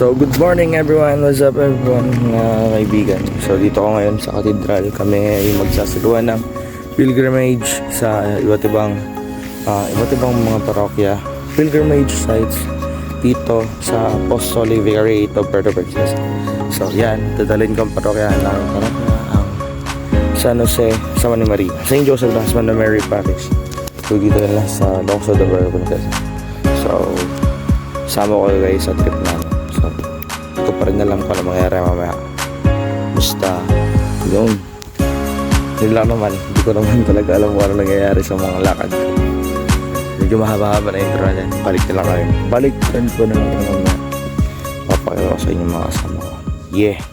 So, good morning everyone. What's up everyone, mga kaibigan? So, dito ako ngayon sa Cathedral. Kami ay magsasagawa ng pilgrimage sa iba't ibang ah, iba't ibang mga parokya. Pilgrimage sites dito sa Apostolic Vicariate of Puerto Princesa. So, yan. Dadalhin ko ang parokya ng parokya ang San Jose, sa Mani Maria. St. Joseph Las Mani Mary Parish. So, dito na lang sa Longso de Puerto Princesa. So, sama ko guys sa trip namin. Ko pa rin alam kung ano mangyayari mamaya. Basta, yun. Yun lang naman. Hindi ko naman talaga alam kung ano nangyayari sa mga lakad ko. Medyo mahaba-haba na intro na dyan. Balik na lang kayo. Balik ko na lang mamaya. Papakita ko sa inyo mga kasama ko. Yeah!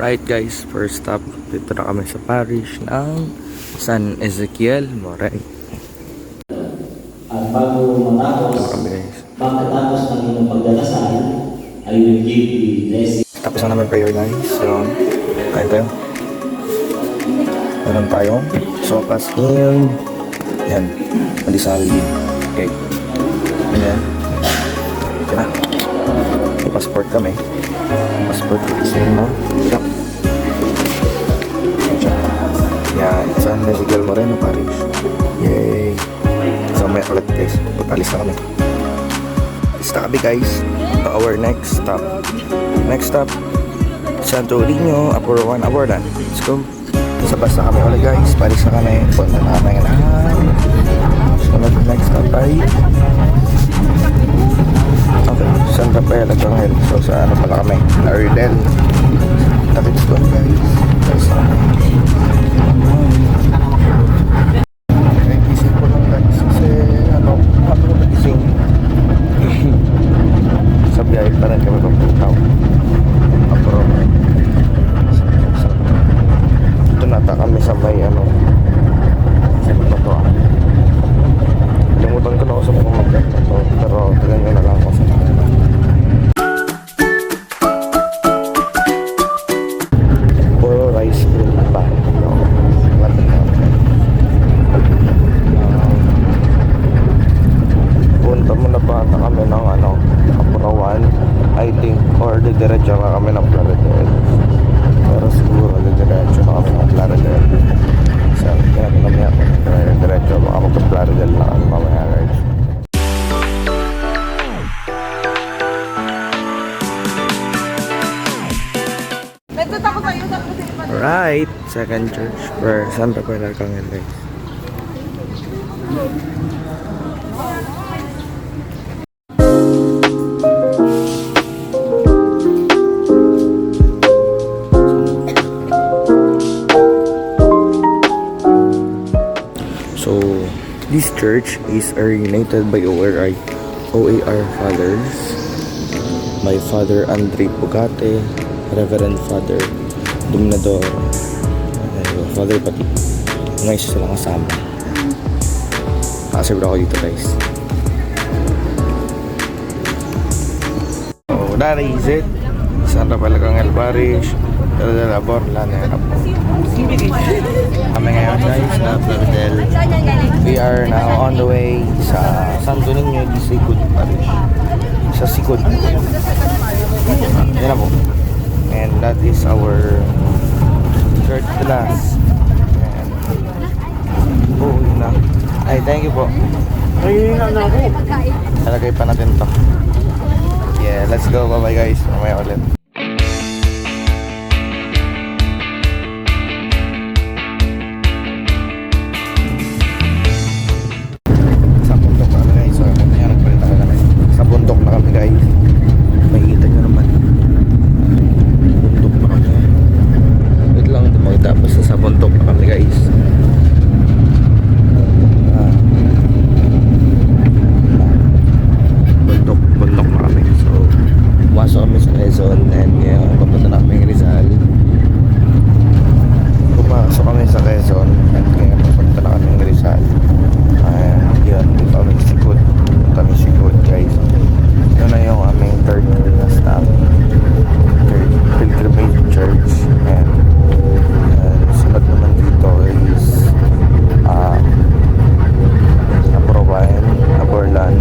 Alright guys, first stop dito na kami sa parish ng San Ezekiel Morey. At bago matapos, pagkatapos ng inyong pagdadasal, I will give the blessing. Tapos na namin prayer guys. So, kain tayo. Meron tayong sopas in yan, malisal okay. Ayan. Ito na. Passport kami. Passport yun, no? Ito. San Ezekiel Moreno, Paris. Yay! So, may ulit guys. Putalis na kami. Alis na kami guys. Our next stop. Next stop, Santorini, Apuruan, Abordan. Let's go. Sa na kami ulit guys. Paris na kami. Punta na kami na. Second church for San Rafael Arcangel. So, this church is originated by ORI, OAR fathers, by Father Andre Pugate, Reverend Father Dominador, Father Pati. Mga isa silang kasama. Nakaserve ako dito guys. So, that is it. San Rafael Cangel Parish. Dala Labor, Lana, Apo. Kami ngayon guys na Plaridel. We are now on the way sa Santo Niño di Sigud Parish. Sa. Ah, yan na po. And that is our church class. Yun na. Ay, thank you po. Talagay pa natin to. Yeah, let's go. Bye-bye guys. Mamaya ulit.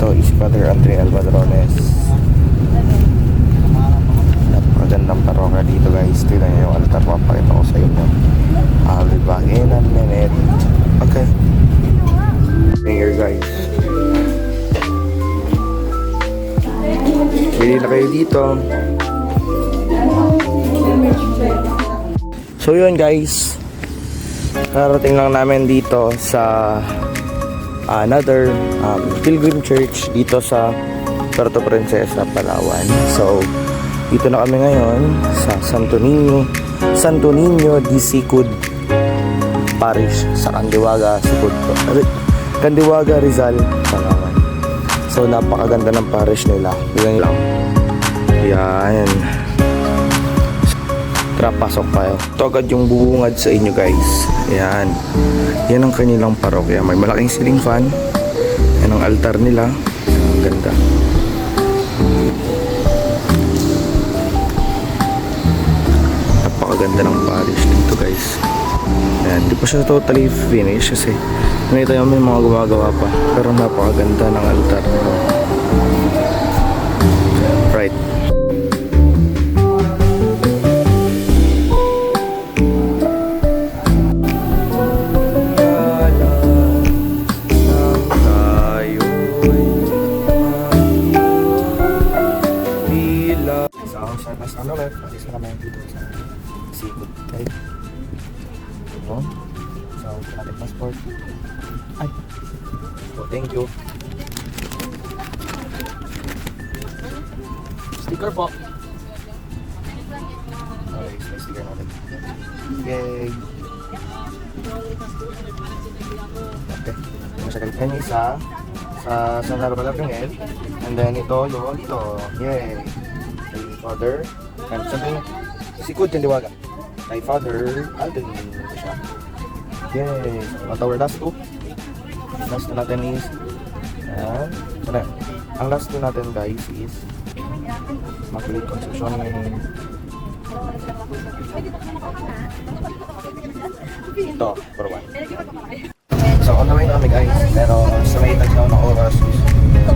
Dito is Father Andre Alvadrones. Napakagandang parokya dito guys. Tignan nyo yung altar. Mapakita ko sa inyo. I'll be back in a minute. Okay. Here guys. Bili na kayo dito. So yun guys. Karating lang namin dito sa another um, pilgrim church dito sa Puerto Princesa, Palawan. So, dito na kami ngayon sa Santo Niño, Santo Niño di Sicud Parish sa Candiwaga, Sicud, Candiwaga, Rizal, Palawan. So, napakaganda ng parish nila. Yan lang. Yan. Tara, pasok tayo. Ito agad yung bubungad sa inyo guys. Yan. Yan ang kanilang parokya. May malaking ceiling fan. Yan ang altar nila. Ang ganda. Napakaganda ng parish dito guys. Yan. Di pa siya totally finished kasi nakita yung may mga gumagawa pa. Pero napakaganda ng altar nila. Passport. Ay. So, thank you. Sticker po. Okay, so sticker natin. Yay! Okay. Masakal ka niya isa sa San Barbara Pingel. And then ito yung ito. Yay! Kay Father. And sabi si Kud Kandiwaga. Kay Father Alden. Ito siya. Yay! What our last two? Last two natin is Ayan. Sana. Ang last two natin guys is Immaculate Conception ito, for one. So, on the way kami guys. Pero sa may taglaw ng oras is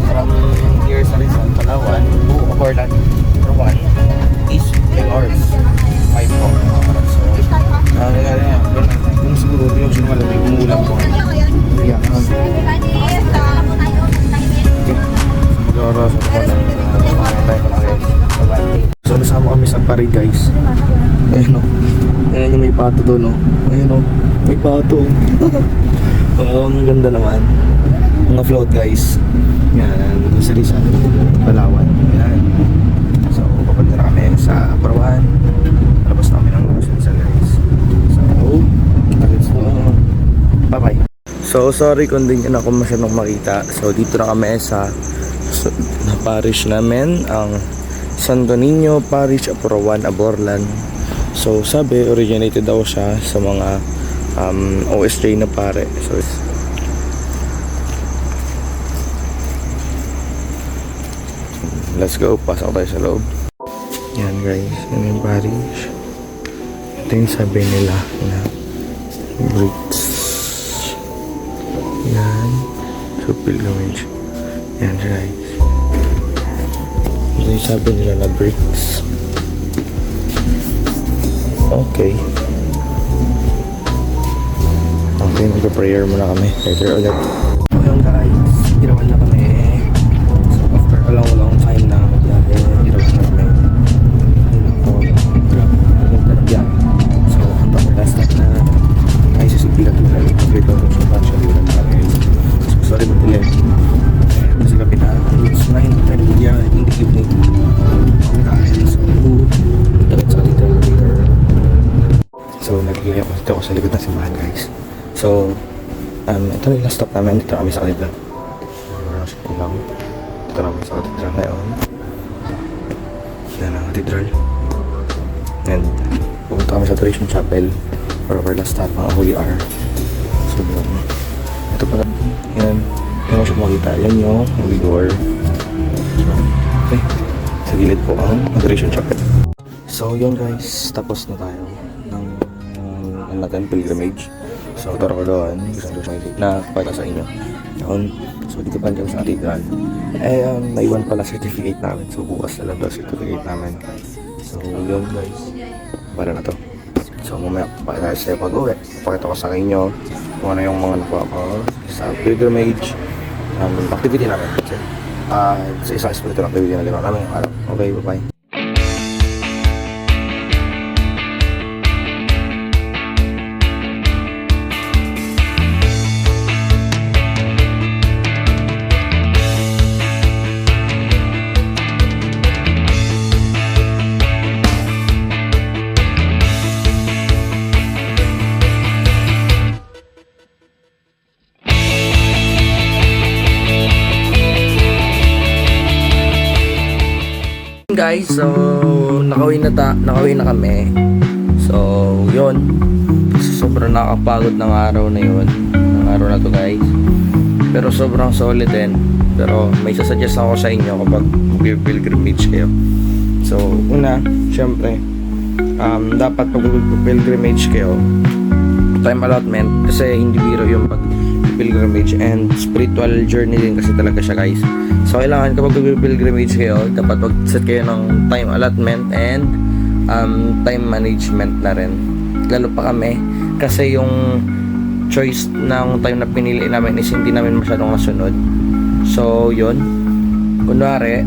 from here sa Rizal, Palawan, to Portland, for one, is 10 hours. 5 po. Ah, kaya kaya, kung siguro yung sino malamig, umuulan po. Yeah. Mag-oras ako na. Tayo ko na. So, nasama kami sa Paris guys. Ayun o. Ayan yung may pato doon o. Ayun o. May pato. Oo, ang ganda naman. Mga float guys. Yan. Doon sa Rizal. Palawan. Yan. So, papunta na kami sa Parawan. Labas na kami ng Rizal guys. So, let's go. Bye-bye. So, sorry kung di nyo na ako masyadong makita. So, dito na kami sa, sa na parish namin. Ang Santo Niño Parish, Apurawan, Aborlan. So, sabi, originated daw siya sa mga um, OSJ na pare. So, let's go. Pasok tayo sa loob. Yan guys, yan yung parish. Ito yung sabi nila na bricks. Yan. So, pilgrimage. Yan guys. Yung sabi nila na bricks. Okay. Okay, magpa-prayer muna kami. Later ulit. So yung guys, ginawan na kami. So after a long, dito ako sa likod ng simbahan, guys. So, um, ito na yung last stop namin. Dito kami sa katedral. Ano siya lang. Dito na kami sa katedral ngayon. Yan ang katedral. And, pupunta kami sa Adoration Chapel for our last stop, ang Holy Hour. So, yun. Ito pala, yan. Yan mo siya makita. Yan yung Holy Door. Okay. Sa gilid po ang Adoration Chapel. So yun guys, tapos na tayo ano natin, pilgrimage. So tara ko doon, isang doon na pakita sa inyo. Yun. So dito pa sa cathedral. Eh, um, naiwan pala certificate namin. So bukas na lang daw certificate namin. So yun guys, para na to. So mamaya pakita sa pag-uwi. Pakita ko sa inyo kung ano yung mga nakuha ko sa pilgrimage um, activity namin. Uh, sa isang spiritual activity na ginawa namin. Okay, bye-bye. Guys, so nakawin na ta, nakawin na kami. So, yun. Sobrang nakakapagod ng araw na yun. Ng araw na to guys. Pero sobrang solid din. Pero may sasuggest ako sa inyo kapag pilgrimage kayo. So, una, syempre, um, dapat pag pilgrimage kayo, time allotment kasi hindi biro yung pag pilgrimage and spiritual journey din kasi talaga siya guys. So kailangan kapag pilgrimage kayo. Dapat mag-set kayo ng time allotment and um, time management na rin. Lalo pa kami. Kasi yung choice ng time na pinili namin is hindi namin masyadong nasunod so yun. Kunwari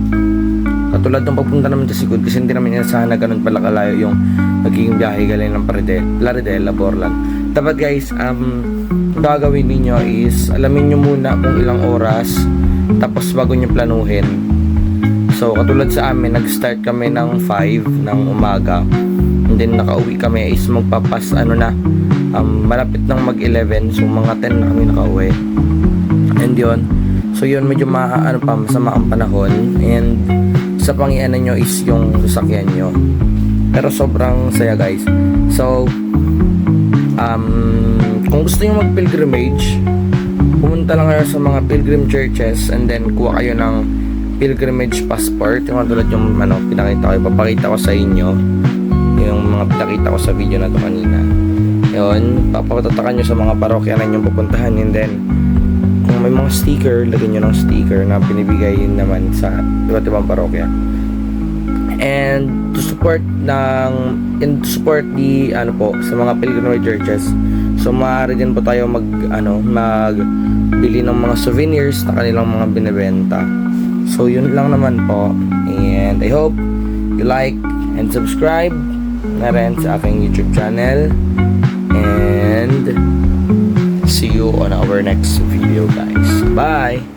katulad ng pagpunta namin sa Sigud kasi hindi namin inasahan na ganun pala kalayo yung nagiging biyahe galing ng Plaridel, Plaridel Borlan dapat guys um gagawin ninyo is alamin nyo muna kung ilang oras tapos bago nyo planuhin. So katulad sa amin nag start kami ng 5 ng umaga. And then nakauwi kami is magpapas ano na um, malapit ng mag 11 so mga 10 na kami nakauwi. And yun. So yun medyo ma ano pa masama ang panahon. And sa pangianan nyo is yung sasakyan nyo. Pero sobrang saya guys. So um, kung gusto nyo mag pilgrimage pumunta lang kayo sa mga pilgrim churches and then kuha kayo ng pilgrimage passport. Yung tulad yung ano, pinakita ko ipapakita ko sa inyo. Yung mga pinakita ko sa video na to kanina. Yun papatatakan nyo sa mga parokya na inyong pupuntahan. And then kung may mga sticker lagyan nyo ng sticker na pinibigay naman sa iba't ibang parokya and to support ng and to support the ano po sa mga pilgrimage churches. So maaari din po tayo mag ano mag bili ng mga souvenirs na kanilang mga binebenta so yun lang naman po. And I hope you like and subscribe na rin sa aking YouTube channel. And see you on our next video guys. Bye